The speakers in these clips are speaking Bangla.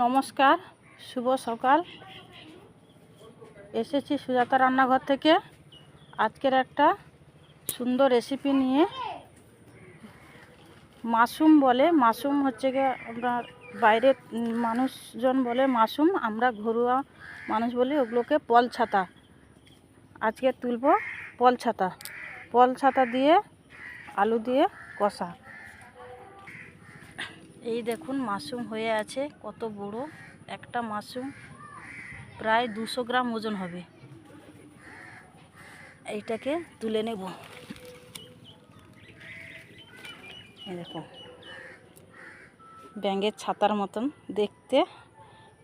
নমস্কার, শুভ সকাল। এসেছি সুজাতা রান্নাঘর থেকে। আজকের একটা সুন্দর রেসিপি নিয়ে মাশরুম বলে। মাশরুম হচ্ছে গিয়ে আপনার বাইরের মানুষজন বলে মাশরুম আমরা ঘরোয়া মানুষ বলি ওগুলোকে পল ছাতা আজকে তুলব পল ছাতা পল ছাতা দিয়ে আলু দিয়ে কষা। এই দেখুন মাশরুম হয়ে আছে, কত বড় একটা মাশরুম, প্রায় দুশো গ্রাম ওজন হবে। এইটাকে তুলে নেব। দেখুন, ব্যাঙের ছাতার মতন দেখতে,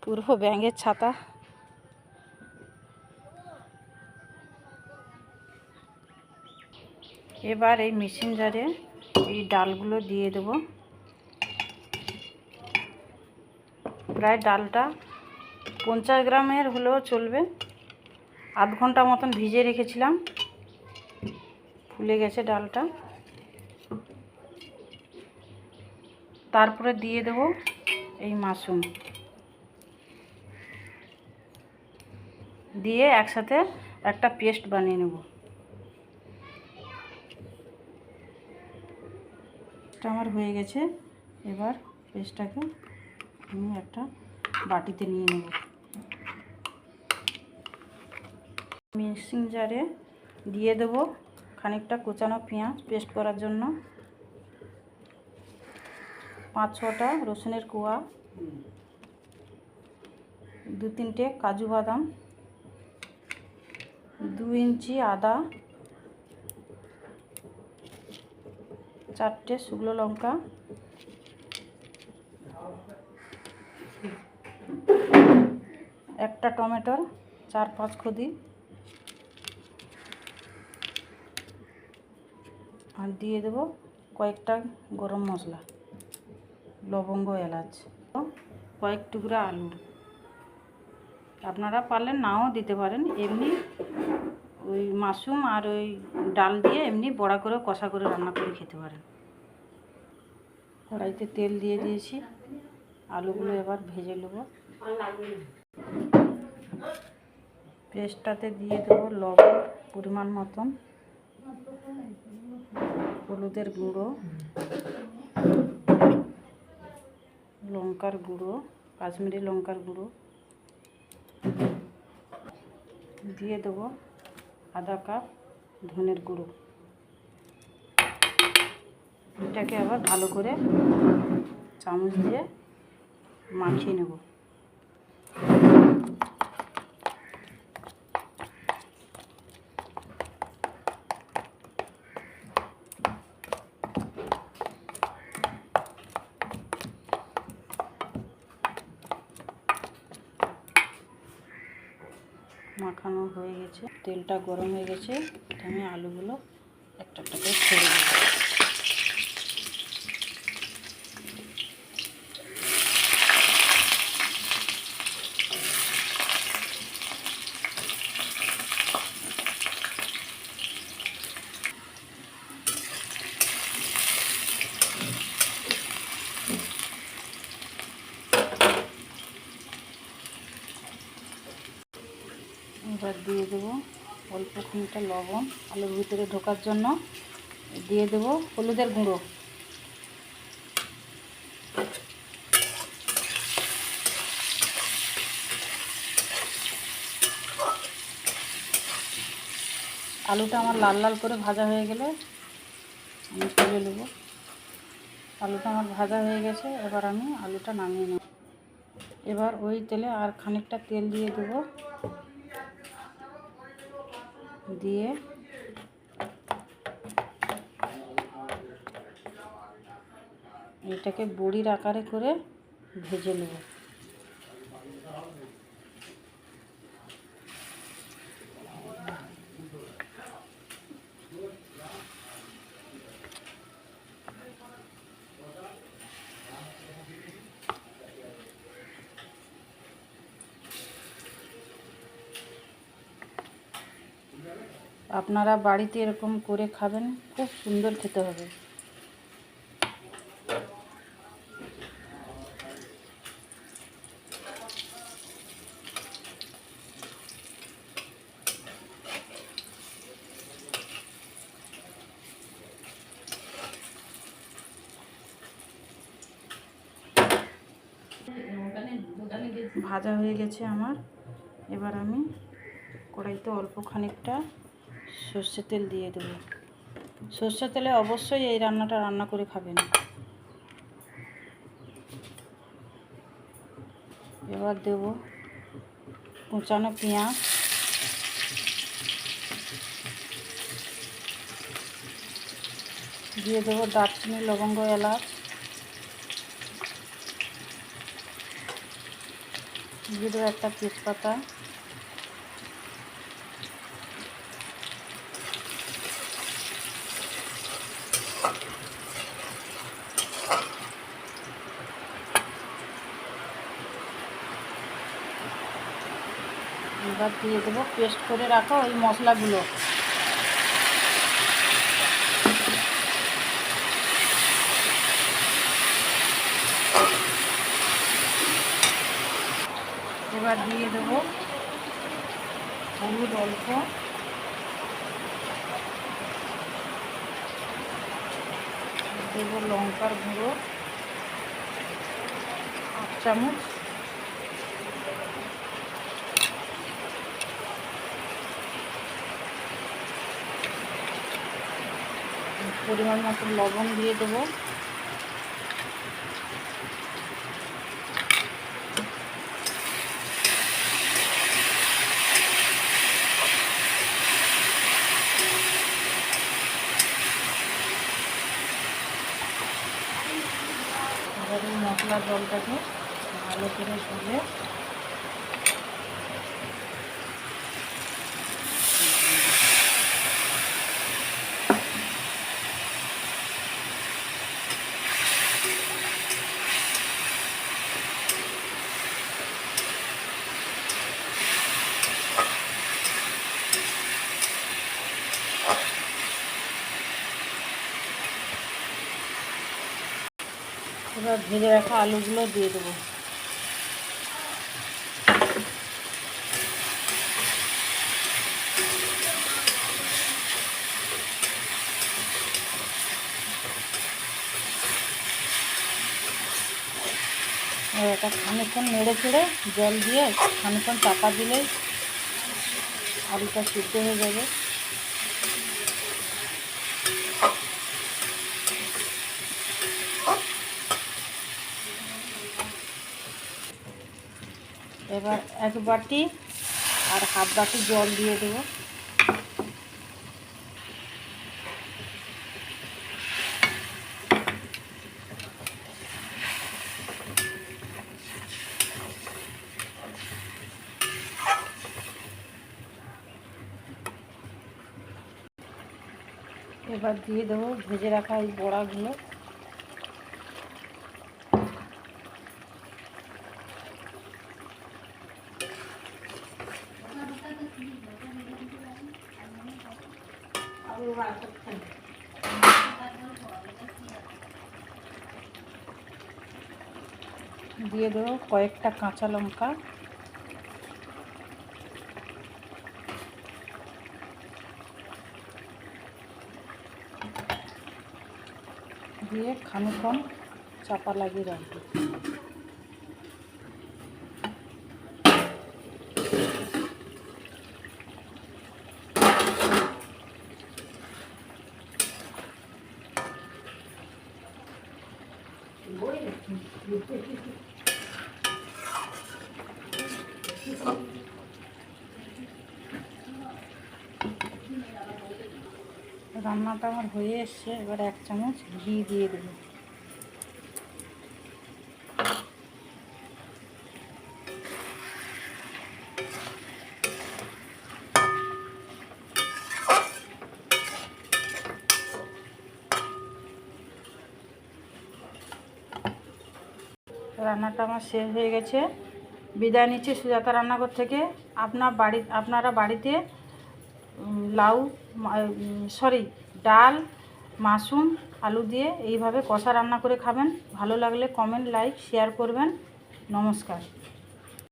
পুরো ব্যাঙের ছাতা। এবার এই মেশিন জারে এই ডালগুলো দিয়ে দেবো। প্রায় ডালটা পঞ্চাশ গ্রামের হলেও চলবে। আধ ঘণ্টা মতন ভিজে রেখেছিলাম। ফুলে গেছে ডালটা। তারপরে দিয়ে দেবো এই মাশরুম। দিয়ে একসাথে একটা পেস্ট বানিয়ে নেব। আমার হয়ে গেছে। এবার পেস্টটাকে আমি একটা বাটিতে নিয়ে নেব। মিক্সিং জারে দিয়ে দেব খানিকটা কোচানো পেঁয়াজ পেস্ট করার জন্য। পাঁচ ছটা রসুনের কোয়া। দু তিনটে কাজু বাদাম। দু ইঞ্চি আদা। চারটে শুকনো লঙ্কা। একটা টমেটোর চার পাঁচ খুদি। আর দিয়ে দেবো কয়েকটা গরম মশলা, লবঙ্গ, এলাচ, কয়েক টুকরা আলু। আপনারা পারলে নাও দিতে পারেন, এমনি ওই মাশরুম আর ওই ডাল দিয়ে এমনি বড়া করে, কষা করে রান্না করে খেতে পারেন। কড়াইতে তেল দিয়ে দিয়েছি, আলুগুলো এবার ভেজে নেব। পেস্টটাতে দিয়ে দেবো লবণ পরিমাণ মতন। হলুদের গুঁড়ো, লঙ্কার গুঁড়ো, কাশ্মীরি লঙ্কার গুঁড়ো। দিয়ে দেবো আধা কাপ ধনের গুঁড়ো। এটাকে আবার ভালো করে চামচ দিয়ে মাখিয়ে নেব। মাখানো হয়ে গেছে। তেলটা গরম হয়ে গেছে। আমি আলুগুলো একটা একটা করে ছেড়ে দেবো এবার দিয়ে দেবো অল্প খানিকটা লবণ আলুর ভিতরে ঢোকার জন্য। দিয়ে দেবো হলুদের গুঁড়ো। আলুটা আমার লাল লাল করে ভাজা হয়ে গেলে আমি তুলে নেব। আলুটা আমার ভাজা হয়ে গেছে, এবার আমি আলুটা নামিয়ে নেব। এবার ওই তেলে আর খানিকটা তেল দিয়ে দেবো। দিয়ে এটাকে বড়ির আকারে করে ভেজে নেব। আপনারা বাড়িতে এরকম করে খাবেন, খুব সুন্দর খেতে হবে। ভাজা হয়ে গেছে আমার। এবার আমি কড়াইতে অল্প খানিকটা সর্ষে তেল দিয়ে দেবো। সর্ষের তেলে অবশ্যই এই রান্নাটা রান্না করে খাবেন। এবার দেব কুচানো পেঁয়াজ। দিয়ে দেবো দারচিনি, লবঙ্গ, এলাচ। দিয়ে দেবো একটা তেজপাতা। এবার দিয়ে দেবো পেস্ট করে রাখা ওই মশলাগুলো। এবার দিয়ে দেবো হলুদ অল্প। দেবো লঙ্কার গুঁড়ো আট চামচ। পরিমাণ মতো লবণ দিয়ে দেবো। মশলা জলটাকে ভালো করে ধুলে এবার ভেজে রাখা আলুগুলো দিয়ে দেবো। এটা খানিকক্ষণ নেড়ে ছেড়ে জল দিয়ে খানিকক্ষণ চাপা দিলেই আলুটা সিদ্ধ হয়ে যাবে। এবার এক বাটি আর হাফ বাটি জল দিয়ে দেবো। এবার দিয়ে দেবো ভেজে রাখা এই বড়াগুলো। দিয়ে দেবো কয়েকটা কাঁচা লঙ্কা। দিয়ে খানিকক্ষণ চাপা লাগিয়ে রাখব। রান্নাটা আমার হয়ে এসছে, এবার এক চামচ ঘি দিয়ে দেবো। রান্নাটা আমার শেষ হয়ে গেছে। বিদায় নিচ্ছি সুজাতা রান্নাঘর থেকে। আপনার বাড়ি আপনারা বাড়িতে লাউ সরি ডাল, মাশরুম, আলু দিয়ে এইভাবে কষা রান্না করে খাবেন। ভালো লাগলে কমেন্ট লাইক শেয়ার করবেন। নমস্কার।